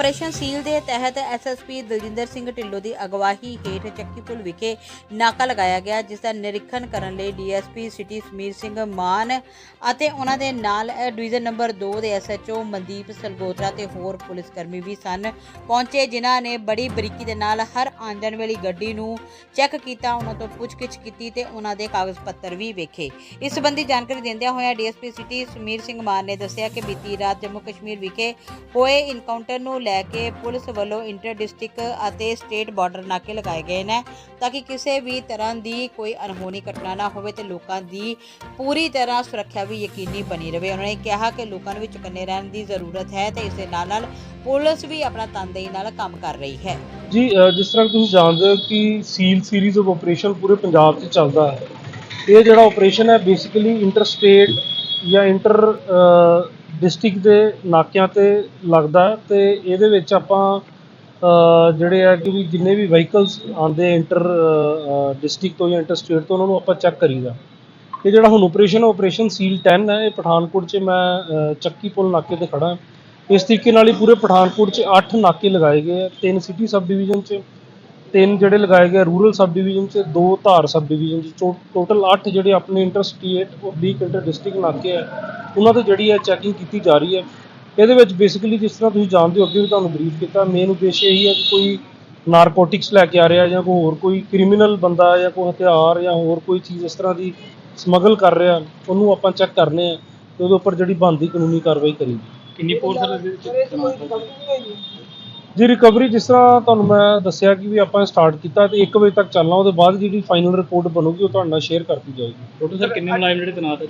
Operation seal ਦੇ ਤਹਿਤ SSP Daljinder Singh Dhillon ਦੀ ਅਗਵਾਈ ਹੇਠ ਚੱਕੀਪੁਲ ਵਿਖੇ ਨਾਕਾ ਲਗਾਇਆ ਗਿਆ, ਜਿਸ ਦਾ ਨਿਰੀਖਣ ਕਰਨ ਲਈ ਡੀਐਸਪੀ ਸਿਟੀ ਸਮੀਰ ਸਿੰਘ ਮਾਨ ਅਤੇ ਉਹਨਾਂ ਦੇ ਨਾਲ ਡਿਵੀਜ਼ਨ ਨੰਬਰ 2 ਦੇ ਐਸਐਚਓ ਮਨਦੀਪ ਸਲਗੋਤਰਾ ਤੇ ਹੋਰ ਪੁਲਿਸ ਕਰਮੀ ਵੀ ਸਨ। ਪਹੁੰਚੇ, ਜਿਨ੍ਹਾਂ ਨੇ ਬੜੀ ਬਰੀਕੀ ਦੇ ਨਾਲ ਹਰ ਆਉਣ ਜਾਣ ਵਾਲੀ ਗੱਡੀ ਨੂੰ ਚੈੱਕ ਕੀਤਾ, ਉਹਨਾਂ ਤੋਂ ਪੁੱਛਗਿੱਛ ਕੀਤੀ ਤੇ ਉਹਨਾਂ ਦੇ ਕਾਗਜ਼ ਪੱਤਰ ਵੀ ਵੇਖੇ। ਇਸ ਸੰਬੰਧੀ ਜਾਣਕਾਰੀ ਦਿੰਦਿਆਂ ਹੋਇਆ ਡੀਐਸਪੀ ਸਿਟੀ ਸਮੀਰ ਸਿੰਘ ਮਾਨ ਨੇ ਦੱਸਿਆ ਕਿ ਬੀਤੀ ਰਾਤ ਜੰਮੂ ਕਸ਼ਮੀਰ ਵਿਖੇ ਹੋਏ ਇਨਕਾਊਂਟਰ ਨੂੰ ਲੈ ਕੇ ਪੁਲਿਸ ਵੱਲੋਂ ਇੰਟਰ ਡਿਸਟ੍ਰਿਕਟ ਅਤੇ ਸਟੇਟ ਬਾਰਡਰ ਨਾਕੇ ਲਗਾਏ ਗਏ ਨੇ ਤਾਂ ਕਿ ਕਿਸੇ ਵੀ ਤਰ੍ਹਾਂ ਦੀ ਕੋਈ ਅਣਹੋਣੀ ਘਟਨਾ ਨਾ ਹੋਵੇ ਤੇ ਲੋਕਾਂ ਦੀ ਪੂਰੀ ਤਰ੍ਹਾਂ ਸੁਰੱਖਿਆ ਵੀ ਯਕੀਨੀ ਬਣੀ ਰਹੇ ਉਹਨਾਂ ਨੇ ਕਿਹਾ ਕਿ ਲੋਕਾਂ ਨੂੰ ਚੁਕੰਨੇ ਰਹਿਣ ਦੀ ਜ਼ਰੂਰਤ ਹੈ ਤੇ ਇਸ ਦੇ ਨਾਲ ਨਾਲ ਪੁਲਿਸ ਵੀ ਆਪਣਾ ਤਨਦੇਹੀ ਨਾਲ ਕੰਮ ਕਰ ਰਹੀ ਹੈ। ਜੀ ਜਿਸ ਤਰ੍ਹਾਂ ਤੁਸੀਂ ਜਾਣਦੇ ਹੋ ਕਿ ਸੀਲ ਸੀਰੀਜ਼ ਆਫ ਆਪਰੇਸ਼ਨ ਪੂਰੇ ਪੰਜਾਬ 'ਚ ਚੱਲਦਾ ਹੈ। ਇਹ ਜਿਹੜਾ ਆਪਰੇਸ਼ਨ ਹੈ ਬੇਸਿਕਲੀ ਇੰਟਰ ਸਟੇਟ ਜਾਂ ਇੰਟਰ ਡਿਸਟ੍ਰਿਕਟ ਦੇ ਨਾਕਿਆਂ ਤੇ ਲੱਗਦਾ ਅਤੇ ਇਹਦੇ ਵਿੱਚ ਆਪਾਂ ਜਿਹੜੇ ਆ ਕਿ ਵੀ ਜਿੰਨੇ ਵੀ ਵਹੀਕਲਸ ਆਉਂਦੇ ਇੰਟਰ ਡਿਸਟ੍ਰਿਕਟ ਤੋਂ ਜਾਂ ਇੰਟਰ ਸਟੇਟ ਤੋਂ, ਉਹਨਾਂ ਨੂੰ ਆਪਾਂ ਚੈੱਕ ਕਰੀਦਾ। ਇਹ ਜਿਹੜਾ ਹੁਣ ਆਪਰੇਸ਼ਨ ਆਪਰੇਸ਼ਨ ਸੀਲ 10 ਹੈ, ਇਹ ਪਠਾਨਕੋਟ 'ਚ ਮੈਂ ਚੱਕੀ ਪੁਲ ਨਾਕੇ ਤੇ ਖੜਾ ਇਸ ਤਰੀਕੇ ਨਾਲ ਹੀ ਪੂਰੇ ਪਠਾਨਕੋਟ 'ਚ 8 ਨਾਕੇ ਲਗਾਏ ਗਏ ਆ, ਤਿੰਨ ਸਿਟੀ ਸਬ ਡਿਵੀਜ਼ਨ 'ਚ, ਤਿੰਨ ਜਿਹੜੇ ਲਗਾਏ ਗਏ ਰੂਰਲ ਸਬ ਡਿਵੀਜ਼ਨ 'ਚ, ਦੋ ਧਾਰ ਸਬ ਡਿਵੀਜ਼ਨ 'ਚ ਟੋਟਲ 8 ਜਿਹੜੇ ਆਪਣੇ inter state oblique inter district ਨਾਕੇ ਆ ਉਹਨਾਂ ਤੇ ਜਿਹੜੀ ਹੈ ਚੈਕਿੰਗ ਕੀਤੀ ਜਾ ਰਹੀ ਹੈ ਇਹਦੇ ਵਿੱਚ ਬੇਸਿਕਲੀ ਜਿਸ ਤਰ੍ਹਾਂ ਤੁਸੀਂ ਜਾਣਦੇ ਹੋ ਅੱਗੇ ਵੀ ਤੁਹਾਨੂੰ ਬਰੀਫ ਕੀਤਾ ਮੇਨ ਉਦੇਸ਼ ਇਹੀ ਹੈ ਕਿ ਕੋਈ ਨਾਰਕੋਟਿਕਸ ਲੈ ਕੇ ਆ ਰਿਹਾ ਜਾਂ ਕੋਈ ਹੋਰ ਕੋਈ ਕ੍ਰਿਮੀਨਲ ਬੰਦਾ ਜਾਂ ਕੋਈ ਹਥਿਆਰ ਜਾਂ ਹੋਰ ਕੋਈ ਚੀਜ਼ ਇਸ ਤਰ੍ਹਾਂ ਦੀ ਸਮਗਲ ਕਰ ਰਿਹਾ ਉਹਨੂੰ ਆਪਾਂ ਚੈੱਕ ਕਰਨੇ ਆ ਤੇ ਉਹਦੇ ਉੱਪਰ ਜਿਹੜੀ ਬਣਦੀ ਕਾਨੂੰਨੀ ਕਾਰਵਾਈ ਕਰੀਦੀ ਕਿੰਨੀ ਫੋਰਸ ਹੈ ਇਹਦੇ ਵਿੱਚ? ਜੀ। ਰਿਕਵਰੀ ਜਿਸ ਤਰ੍ਹਾਂ ਤੁਹਾਨੂੰ ਮੈਂ ਦੱਸਿਆ ਕਿ ਵੀ ਆਪਾਂ ਸਟਾਰਟ ਕੀਤਾ ਤੇ 1 ਵਜੇ ਤੱਕ ਚੱਲਣਾ ਉਹਦੇ ਬਾਅਦ ਜਿਹੜੀ ਫਾਈਨਲ ਰਿਪੋਰਟ ਬਣੂਗੀ ਉਹ ਤੁਹਾਡੇ ਨਾਲ ਸ਼ੇਅਰ ਕਰਤੀ ਜਾਏਗੀ। ਟੋਟਲ ਸਰ ਕਿੰਨੇ ਮੁਲਾਜ਼ਮ ਜਿਹੜੇ ਤੈਨਾਤ ਹੈ?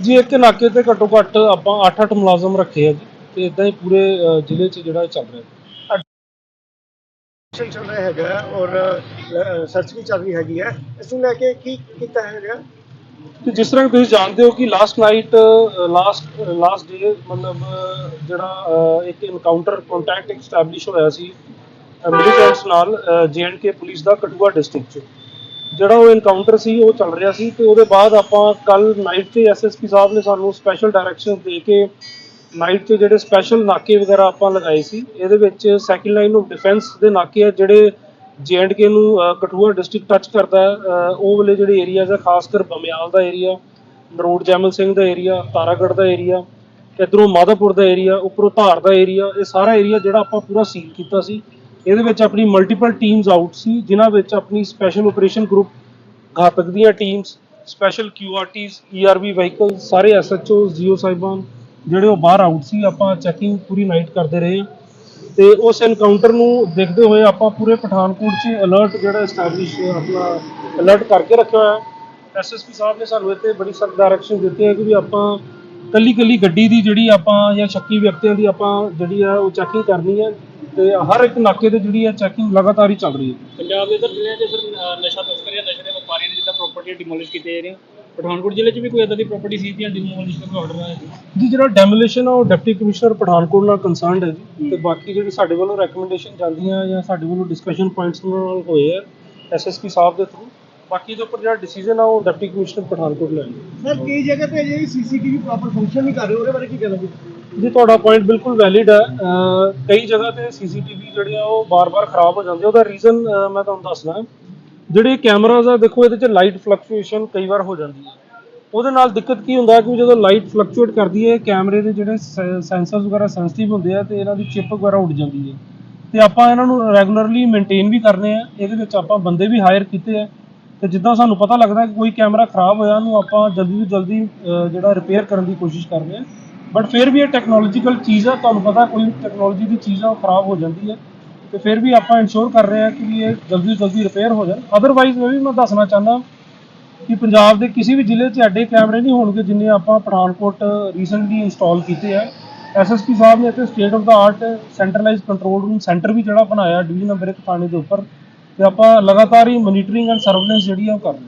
ਜੀ ਇੱਕ ਨਾਕੇ ਤੇ ਘੱਟੋ ਘੱਟ ਆਪਾਂ 8-8 ਮੁਲਾਜ਼ਮ ਰੱਖੇ ਆ ਜੀ ਤੇ ਇਦਾਂ ਹੀ ਪੂਰੇ ਅ, ਜ਼ਿਲ੍ਹੇ 'ਚ ਜਿਹੜਾ ਇਹ ਚੱਲ ਰਿਹਾ। ਆਪਰੇਸ਼ਨ ਚੱਲ ਰਿਹਾ ਹੈਗਾ ਔਰ ਸਰਚ ਵੀ ਚੱਲ ਰਹੀ ਹੈਗੀ ਹੈ। ਇਸ ਨੂੰ ਲੈ ਕੇ ਕੀ ਕੀਤਾ ਹੈਗਾ? ਤੇ ਜਿਸ ਤਰ੍ਹਾਂ ਤੁਸੀਂ ਜਾਣਦੇ ਹੋ ਕਿ last night last last day ਮਤਲਬ ਅ, ਜਿਹੜਾ ਅ, ਇੱਕ ਇਨਕਾਊਂਟਰ ਕੰਟੈਕਟ ਐਸਟੈਬਲਿਸ਼ ਹੋਇਆ ਸੀ ਮਿਲੀਟੈਂਟਸ ਨਾਲ ਜੀਐਨਕੇ ਪੁਲਿਸ ਦਾ ਕਠੂਆ ਡਿਸਟ੍ਰਿਕਟ 'ਚ। ਜਿਹੜਾ ਉਹ ਇਨਕਾਊਂਟਰ ਸੀ, ਉਹ ਚੱਲ ਰਿਹਾ ਸੀ ਤੇ ਉਹਦੇ ਬਾਅਦ ਆਪਾਂ ਕੱਲ ਨਾਈਟ ਤੇ ਐਸਐਸਪੀ ਸਾਹਿਬ ਨੇ ਸਾਨੂੰ ਸਪੈਸ਼ਲ ਡਾਇਰੈਕਸ਼ਨ ਦੇ ਕੇ ਨਾਈਟ ਤੇ ਜਿਹੜੇ ਸਪੈਸ਼ਲ ਨਾਕੇ ਵਗੈਰਾ ਆਪਾਂ ਲਗਾਏ ਸੀ, ਇਹਦੇ ਵਿੱਚ ਸੈਕਿੰਡ ਲਾਈਨ ਆਫ ਡਿਫੈਂਸ ਦੇ ਨਾਕੇ ਆ ਜਿਹੜੇ ਜੀਐਂਡਕੇ ਨੂੰ ਕਠੂਆ ਡਿਸਟ੍ਰਿਕਟ ਟੱਚ ਕਰਦਾ ਉਹ ਵਾਲੇ ਜਿਹੜੇ ਏਰੀਆਜ਼ ਆ ਖਾਸ ਕਰ ਬਮਿਆਲ ਦਾ ਏਰੀਆ ਨਰੋੜ ਜੈਮਲ ਸਿੰਘ ਦਾ ਏਰੀਆ ਤਾਰਾਗੜ੍ਹ ਦਾ ਏਰੀਆ ਇਧਰੋਂ ਮਾਧਾਪੁਰ ਦਾ ਏਰੀਆ ਉੱਪਰੋਂ ਧਾਰ ਦਾ ਏਰੀਆ ਇਹ ਸਾਰਾ ਏਰੀਆ ਜਿਹੜਾ ਆਪਾਂ ਪੂਰਾ ਸੀਲ ਕੀਤਾ ਸੀ। ਇਹਦੇ ਵਿੱਚ ਆਪਣੀ ਮਲਟੀਪਲ ਟੀਮਸ ਆਊਟ ਸੀ, ਜਿਨ੍ਹਾਂ ਵਿੱਚ ਆਪਣੀ ਸਪੈਸ਼ਲ ਆਪਰੇਸ਼ਨ ਗਰੁੱਪ ਘਾਤਕ ਦੀਆਂ teams special QRTs ERB vehicle ਸਾਰੇ ਐਸਐਚਓ ਜੀਓ ਸਾਹਿਬਾਨ ਜਿਹੜੇ ਉਹ ਬਾਹਰ ਆਊਟ ਸੀ, ਆਪਾਂ ਚੈਕਿੰਗ ਪੂਰੀ ਨਾਈਟ ਕਰਦੇ ਰਹੇ ਤੇ ਉਸ ਐਨਕਾਊਂਟਰ ਨੂੰ ਦੇਖਦੇ ਹੋਏ ਆਪਾਂ ਪੂਰੇ ਪਠਾਨਕੋਟ 'ਚ ਅਲਰਟ ਜਿਹੜਾ ਐਸਟੈਬਲਿਸ਼ ਆਪਣਾ ਅਲਰਟ ਕਰਕੇ ਰੱਖਿਆ ਹੋਇਆ। ਹੈ ਐਸਐਸਪੀ ਸਾਹਿਬ ਨੇ ਸਾਨੂੰ ਇੱਥੇ ਬੜੀ ਸਖਤ ਡਾਇਰੈਕਸ਼ਨ ਦਿੱਤੀ ਹੈ ਕਿ ਵੀ ਆਪਾਂ ਕੱਲੀ ਕੱਲੀ ਗੱਡੀ ਦੀ ਜਿਹੜੀ ਆਪਾਂ ਜਾਂ ਸ਼ੱਕੀ ਵਿਅਕਤੀਆਂ ਦੀ ਆਪਾਂ ਜਿਹੜੀ ਆ ਉਹ ਚੈਕਿੰਗ ਕਰਨੀ ਹੈ। ਤੇ ਹਰ ਇੱਕ ਨਾਕੇ ਤੇ ਜਿਹੜੀ ਹੈ ਚੈਕਿੰਗ ਲਗਾਤਾਰ ਹੀ ਚੱਲ ਰਹੀ ਹੈ। ਪੰਜਾਬ ਦੇ ਸਰ ਜ਼ਿਲ੍ਹਿਆਂ 'ਚ ਸਰ ਅ, ਨਸ਼ਾ ਤਸਕਰ ਜਾਂ ਨਸ਼ੇ ਦੇ ਵਪਾਰੀਆਂ ਨੇ ਜਿੱਦਾਂ ਪ੍ਰਾਪਰਟੀ ਡਿਮੋਲਿਸ਼ ਕੀਤੇ ਜਾ। ਰਹੀਆਂ ਪਠਾਨਕੋਟ ਜ਼ਿਲ੍ਹੇ 'ਚ ਵੀ ਕੋਈ ਇਦਾਂ ਦੀ ਪ੍ਰਾਪਰਟੀ ਸੀ ਜਾਂ ਡਿਮੋਲਿਸ਼ ਦਾ ਆਰਡਰ ਆਇਆ ਸੀ? ਜੀ ਜਿਹੜਾ ਡੈਮੋਲੀਸ਼ਨ ਆ ਉਹ ਡਿਪਟੀ ਕਮਿਸ਼ਨਰ ਪਠਾਨਕੋਟ ਨਾਲ ਕੰਸਰਨਡ ਹੈ ਜੀ ਤੇ ਬਾਕੀ ਜਿਹੜੀ ਸਾਡੇ ਵੱਲੋਂ ਰეკਮੈਂਡੇਸ਼ਨ ਜਾਂਦੀਆਂ ਜਾਂ ਸਾਡੇ ਵੱਲੋਂ ਡਿਸਕਸ਼ਨ ਪੁਆਇੰਟਸ ਨਾਲ ਹੋਏ ਆ ਐਸਐਸਪੀ ਸਾਹਿਬ ਦੇ ਥਰੂ ਬਾਕੀ ਦੇ ਉੱਪਰ ਜਿਹੜਾ ਡਿਸੀਜਨ ਆ ਉਹ ਡਿਪਟੀ ਕਮਿਸ਼ਨਰ ਪਠਾਨਕੋਟ ਲੈਣਗੇ ਸਰ ਕਈ ਜਗ੍ਹਾ ਤੇ ਅਜੇ ਸੀਸੀਟੀਵੀ ਪ੍ਰੋਪਰ ਫੰਕਸ਼ਨ ਨਹੀਂ ਕਰ ਰਹੇ ਉਹਦੇ ਬਾਰੇ ਕੀ ਕਹਿਣਾ ਜੀ ਜੀ, ਤੁਹਾਡਾ ਪੁਆਇੰਟ ਬਿਲਕੁਲ ਵੈਲਿਡ ਹੈ। ਕਈ ਜਗ੍ਹਾ ਤੇ ਸੀਸੀਟੀਵੀ ਜਿਹੜੇ ਆ ਉਹ ਬਾਰ-ਬਾਰ ਖਰਾਬ ਹੋ ਜਾਂਦੇ ਆ। ਉਹਦਾ ਰੀਜ਼ਨ ਮੈਂ ਤੁਹਾਨੂੰ ਦੱਸਦਾ ਜਿਹੜੇ ਕੈਮਰਾਜ਼ ਆ, ਦੇਖੋ, ਇਹਦੇ 'ਚ ਲਾਈਟ ਫਲਕਚੁਏਸ਼ਨ ਕਈ ਵਾਰ ਹੋ ਜਾਂਦੀ ਹੈ। ਉਹਦੇ ਨਾਲ ਦਿੱਕਤ ਕੀ ਹੁੰਦਾ ਕਿ ਜਦੋਂ ਲਾਈਟ ਫਲਕਚੁਏਟ ਕਰਦੀ ਹੈ ਕੈਮਰੇ ਦੇ ਜਿਹੜੇ ਸੈਂਸਰਸ ਵਗੈਰਾ ਸੈਂਸਿਟਿਵ ਹੁੰਦੇ ਆ ਤੇ ਇਹਨਾਂ ਦੀ ਚਿਪ ਵਗੈਰਾ ਉੱਡ ਜਾਂਦੀ ਹੈ। ਤੇ ਆਪਾਂ ਇਹਨਾਂ ਨੂੰ ਰੈਗੂਲਰਲੀ ਮੇਨਟੇਨ ਵੀ ਕਰਨੇ ਆ। ਇਹਦੇ ਵਿੱਚ ਆਪਾਂ ਬੰਦੇ ਵੀ ਹਾਇਰ ਕੀਤੇ ਆ। ਤੇ ਜਿੱਦਾਂ ਸਾਨੂੰ ਪਤਾ ਲੱਗਦਾ ਕਿ ਕੋਈ ਕੈਮਰਾ ਖਰਾਬ ਹੋਇਆ, ਉਹਨੂੰ ਆਪਾਂ ਜਲਦੀ ਤੋਂ ਜਲਦੀ ਜਿਹੜਾ ਰਿਪੇਅਰ ਕਰਨ ਦੀ ਕੋਸ਼ਿਸ਼ ਕਰਦੇ ਆ। ਬਟ ਫਿਰ ਵੀ ਇਹ ਟੈਕਨੋਲੋਜੀਕਲ ਚੀਜ਼ ਆ, ਤੁਹਾਨੂੰ ਪਤਾ ਕੋਈ ਟੈਕਨੋਲੋਜੀ ਦੀ ਚੀਜ਼ ਆ, ਉਹ ਖਰਾਬ ਹੋ ਜਾਂਦੀ ਹੈ। ਤੇ ਫਿਰ ਵੀ ਆਪਾਂ ਇਨਸ਼ੋਰ ਕਰ ਰਹੇ ਹਾਂ ਕਿ ਵੀ ਇਹ ਜਲਦੀ ਤੋਂ ਜਲਦੀ ਰਿਪੇਅਰ ਹੋ ਜਾਣ। ਅਦਰਵਾਈਜ਼ ਮੈਂ ਵੀ ਮੈਂ ਦੱਸਣਾ ਚਾਹੁੰਦਾ ਕਿ ਪੰਜਾਬ ਦੇ ਕਿਸੇ ਵੀ ਜ਼ਿਲ੍ਹੇ 'ਚ ਐਡੇ ਕੈਮਰੇ ਨਹੀਂ ਹੋਣਗੇ ਜਿੰਨੇ ਆਪਾਂ ਪਠਾਨਕੋਟ ਰੀਸੈਂਟਲੀ ਇੰਸਟਾਲ ਕੀਤੇ ਆ। ਐਸਐਸਪੀ ਸਾਹਿਬ ਨੇ ਇੱਥੇ state of the art centralise control room centre ਵੀ ਜਿਹੜਾ ਬਣਾਇਆ ਡਿਵੀਜ਼ਨ ਨੰਬਰ 1 ਥਾਣੇ ਦੇ ਉੱਪਰ। ਤੇ ਆਪਾਂ ਲਗਾਤਾਰ ਹੀ ਮੋਨੀਟਰਿੰਗ ਐਂਡ ਸਰਵੇਲੈਂਸ ਜਿਹੜੀ ਆ ਉਹ ਕਰਦੇ